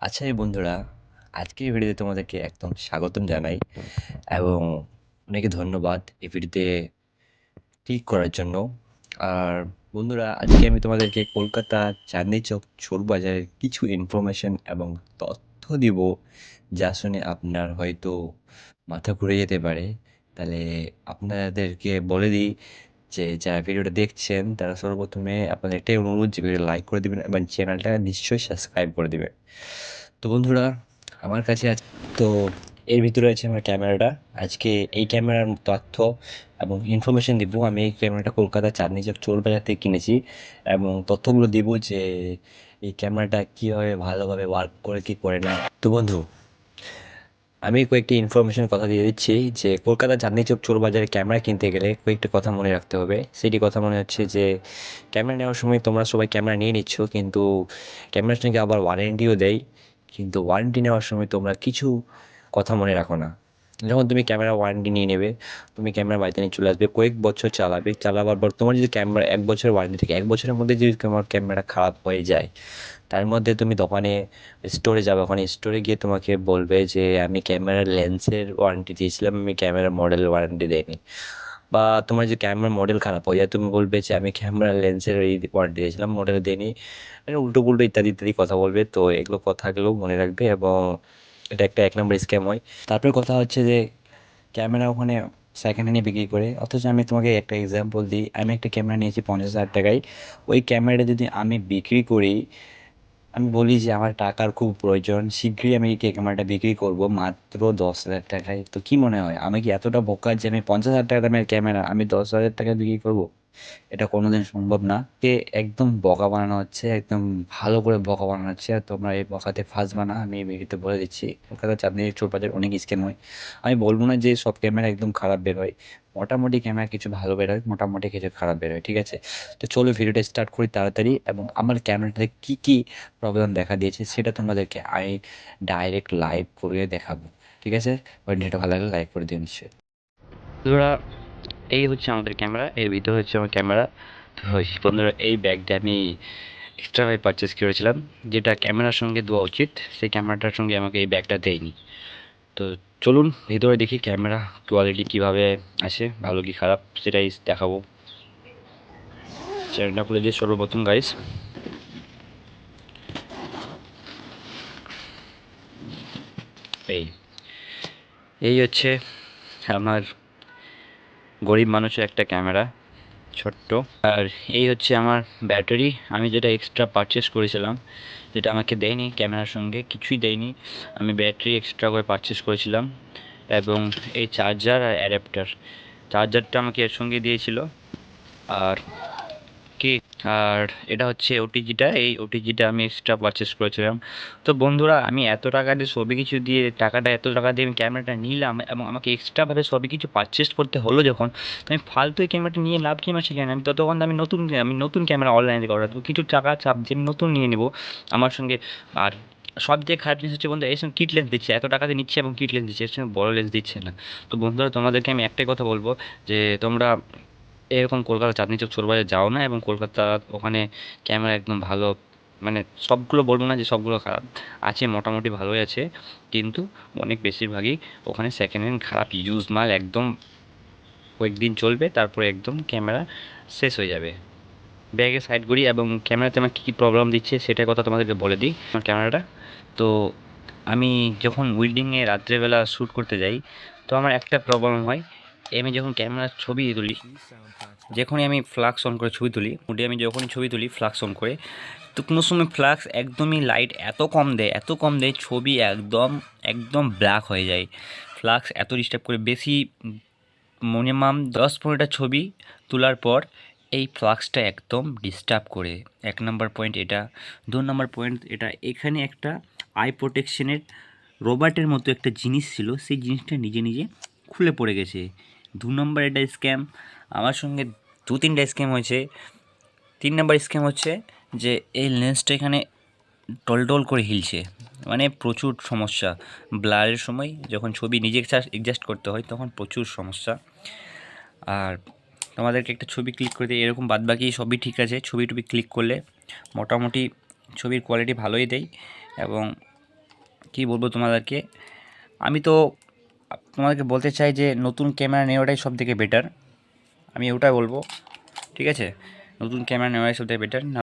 আচ্ছা এই বন্ধুরা, আজকের ভিডিওতে তোমাদেরকে একদম স্বাগতম জানাই এবং অনেকে ধন্যবাদ এই ভিডিওতে ক্লিক করার জন্য। আর বন্ধুরা, আজকে আমি তোমাদেরকে কলকাতা চাঁদনি চক চোর বাজারের কিছু ইনফরমেশন এবং তথ্য দিব যা শুনে আপনার হয়তো মাথা ঘুরে যেতে পারে। তাহলে আপনাদেরকে বলে দিই যে যারা ভিডিওটা দেখছেন, তারা সর্বপ্রথমে আপনাদের একটাই অনুরোধ যে ভিডিও লাইক করে দেবেন এবং চ্যানেলটা নিশ্চয়ই সাবস্ক্রাইব করে দেবেন। তো বন্ধুরা, আমার কাছে আজ তো এর ভিতরে আছে আমার ক্যামেরাটা। আজকে এই ক্যামেরার তথ্য এবং ইনফরমেশন দিব। আমি এই ক্যামেরাটা কলকাতা চাঁদনি চক চোর বাজার থেকে কিনেছি এবং তথ্যগুলো দিব যে এই ক্যামেরাটা কীভাবে ভালোভাবে ওয়ার্ক করে, কি করে না। তো বন্ধু আমি কয়েকটি ইনফরমেশন কথা দিয়ে দিচ্ছি, যে কলকাতা চাঁদনি চক চোর বাজারে ক্যামেরা কিনতে গেলে কয়েকটি কথা মনে রাখতে হবে। সেটি কথা মনে হচ্ছে যে ক্যামেরা নেওয়ার সময় তোমরা সবাই ক্যামেরা নিয়ে নিচ্ছ, কিন্তু ক্যামেরার সঙ্গে আবার ওয়ারেন্টিও দেয়। কিন্তু ওয়ারেন্টি নেওয়ার সময় তোমরা কিছু কথা মনে রাখো না। যখন তুমি ক্যামেরা ওয়ারেন্টি নিয়ে নেবে, তুমি ক্যামেরা বাড়িতে নিয়ে চলে আসবে, কয়েক বছর চালাবে, চালাবার পর তোমার যদি ক্যামেরা এক বছরের ওয়ারেন্টি থাকে, এক বছরের মধ্যে যদি তোমার ক্যামেরা খারাপ হয়ে যায়, তার মধ্যে তুমি দোকানে স্টোরে যাবে। ওখানে স্টোরে গিয়ে তোমাকে বলবে যে, আমি ক্যামেরার লেন্সের ওয়ারেন্টি দিয়েছিলাম, আমি ক্যামেরার মডেল ওয়ারেন্টি দেয়নি বা তোমার যে ক্যামেরার মডেল খারাপ হয়ে যায়, তুমি বলবে যে, আমি ক্যামেরার লেন্সের এই ওয়ারেন্টি দিয়েছিলাম মডেল দেয়নি মানে উল্টো পুল্টো ইত্যাদি ইত্যাদি কথা বলবে। তো এগুলো কথাগুলো মনে রাখবে এবং এটা একটা এক নম্বর স্ক্যাম হয়। তারপরে কথা হচ্ছে যে ক্যামেরা ওখানে সেকেন্ড হ্যান্ডে বিক্রি করে। অথচ আমি তোমাকে একটা এক্সাম্পল দিই। আমি একটা ক্যামেরা নিয়েছি পঞ্চাশ হাজার টাকায়। ওই ক্যামেরাটা যদি আমি বিক্রি করি, আমি বলি যে আমার টাকার খুব প্রয়োজন। শীঘ্রই আমি এই ক্যামেরাটা বিক্রি করব মাত্র দশ হাজার টাকায়। তো কী মনে হয়? আমি কি এতটা বোকা যে আমি পঞ্চাশ হাজার টাকা দামের ক্যামেরা আমি দশ হাজার টাকায় বিক্রি করব? এটা কোনোদিন সম্ভব না। কে একদম বকা বানানো হচ্ছে, একদম ভালো করে বকা বানানো হচ্ছে, আর তোমরা এই বকাতে ফাঁসবা না আমি এই ভিডিওতে বলে দিচ্ছি। কলকাতা চাঁদনি চোর অনেক স্ক্যাম হয়। আমি বলব না যে সব ক্যামেরা একদম খারাপ বেরোয় মোটামুটি ক্যামেরা কিছু ভালো বেরোয় মোটামুটি কিছু খারাপ বেরোয় ঠিক আছে? তো চলো ভিডিওটা স্টার্ট করি তাড়াতাড়ি, এবং আমার ক্যামেরাটাতে কী কী প্রবলেম দেখা দিয়েছে সেটা তোমাদেরকে আমি ডাইরেক্ট লাইভ করে দেখাবো, ঠিক আছে? ভিডিওটা ভালো লাগলে লাইক করে দিও নিশ্চয়ই। এই হচ্ছে আমাদের ক্যামেরা, এর ভিতরে হচ্ছে আমার ক্যামেরা। তো বন্ধুরা, এই ব্যাগটা আমি এক্সট্রাভাবে পারচেস করেছিলাম, যেটা ক্যামেরার সঙ্গে দেওয়া উচিত, সেই ক্যামেরাটার সঙ্গে আমাকে এই ব্যাগটা দেয়নি। তো চলুন, ভিতরে দেখি ক্যামেরা কোয়ালিটি কীভাবে আছে ভালো কি খারাপ, সেটাই দেখাবো। চ্যানেলটা খুলে দিয়ে সর্বপ্রথম গাইস এই এই হচ্ছে আমার গরিব মানুষের একটা ক্যামেরা, ছোট্ট। আর এই হচ্ছে আমার ব্যাটারি। আমি যেটা এক্সট্রা পারচেস করেছিলাম, যেটা আমাকে দেয়নি ক্যামেরার সঙ্গে, কিছুই দেয়নি। আমি ব্যাটারি এক্সট্রা করে পারচেস করেছিলাম এবং এই চার্জার আর অ্যাডাপ্টার চার্জারটা আমাকে এর সঙ্গে দিয়েছিল। আর কি? আর এটা হচ্ছে ওটিজিটা এই ওটিজিটা আমি এক্সট্রা পারচেস করেছিলাম। তো বন্ধুরা, আমি এত টাকা দিয়ে সবই কিছু দিয়ে, টাকাটা এত টাকা দিয়ে আমি ক্যামেরাটা নিলাম এবং আমাকে এক্সট্রাভাবে সবই কিছু পারচেস করতে হলো যখন, তো আমি ফালতু এই ক্যামেরাটা নিয়ে লাভ কি আমার আমি ততক্ষণ আমি নতুন আমি নতুন ক্যামেরা অনলাইনে দেবো কিছু টাকা চাপ দিয়ে আমি নতুন নিয়ে নেব আমার সঙ্গে। আর সব থেকে খারাপ জিনিস হচ্ছে বন্ধু এর সঙ্গে কিট লেন্স দিচ্ছে। এত টাকা দিয়ে নিচ্ছে এবং কিট লেন্স দিচ্ছে, এর সঙ্গে বড়ো লেন্স দিচ্ছে না। তো বন্ধুরা, তোমাদেরকে আমি একটাই কথা বলব যে তোমরা এরকম কলকাতা চাঁদনি চক চোরবাজার যাও না এবং কলকাতা ওখানে ক্যামেরা একদম ভালো মানে সবগুলো বলব না যে সবগুলো খারাপ, আছে মোটামুটি ভালোই আছে, কিন্তু অনেক বেশিরভাগই ওখানে সেকেন্ড হ্যান্ড খারাপ ইউজ মাল একদম কয়েকদিন চলবে, তারপরে একদম ক্যামেরা শেষ হয়ে যাবে। ব্যাগে সাইড করি এবং ক্যামেরাতে আমার কী কী প্রবলেম দিচ্ছে সেটার কথা তোমাদেরকে বলে দিই, আমার ক্যামেরাটা তো আমি যখন উইল্ডিংয়ে রাত্রেবেলা শ্যুট করতে যাই, তো আমার একটা প্রবলেম হয় আমি যখন ক্যামেরার ছবি তুলি, যখনই আমি ফ্লাক্স অন করে ছবি তুলি, মুডে আমি যখনই ছবি তুলি ফ্লাক্স অন করে, তো কোনো সময় ফ্লাক্স একদমই লাইট এত কম দেয়, এত কম দেয়, ছবি একদম একদম ব্ল্যাক হয়ে যায়। ফ্লাক্স এত ডিস্টার্ব করে, বেশি মিনিমাম দশ পনেরোটা ছবি তোলার পর এই ফ্লাক্সটা একদম ডিস্টার্ব করে। এক নম্বর পয়েন্ট এটা, দু নম্বর পয়েন্ট এটা, এখানে একটা আই প্রোটেকশনের রোবার্টের মতো একটা জিনিস ছিল, সেই জিনিসটা নিজে নিজে খুলে পড়ে গেছে। দু নম্বর এটা স্ক্যাম আমার সঙ্গে দু তিনটা স্ক্যাম হয়েছে। তিন নম্বর স্ক্যাম হচ্ছে যে, এই লেন্সটা এখানে টলটল করে হিলছে। মানে প্রচুর সমস্যা। ব্লারের সময় যখন ছবি নিজে অ্যাডজাস্ট করতে হয়, তখন প্রচুর সমস্যা। আর তোমাদেরকে একটা ছবি ক্লিক করে দিই, এরকম বাদবাকি সবই ঠিক আছে, ছবি টবি ক্লিক করলে মোটামুটি ছবির কোয়ালিটি ভালোই দেয়। এবং কী বলব তোমাদেরকে, আমি তো তোমাদেরকে বলতে চাই যে নতুন ক্যামেরা নেওয়াটাই সব থেকে বেটার আমি ওটাই বলব, ঠিক আছে? নতুন ক্যামেরা নেওয়াই সব থেকে বেটার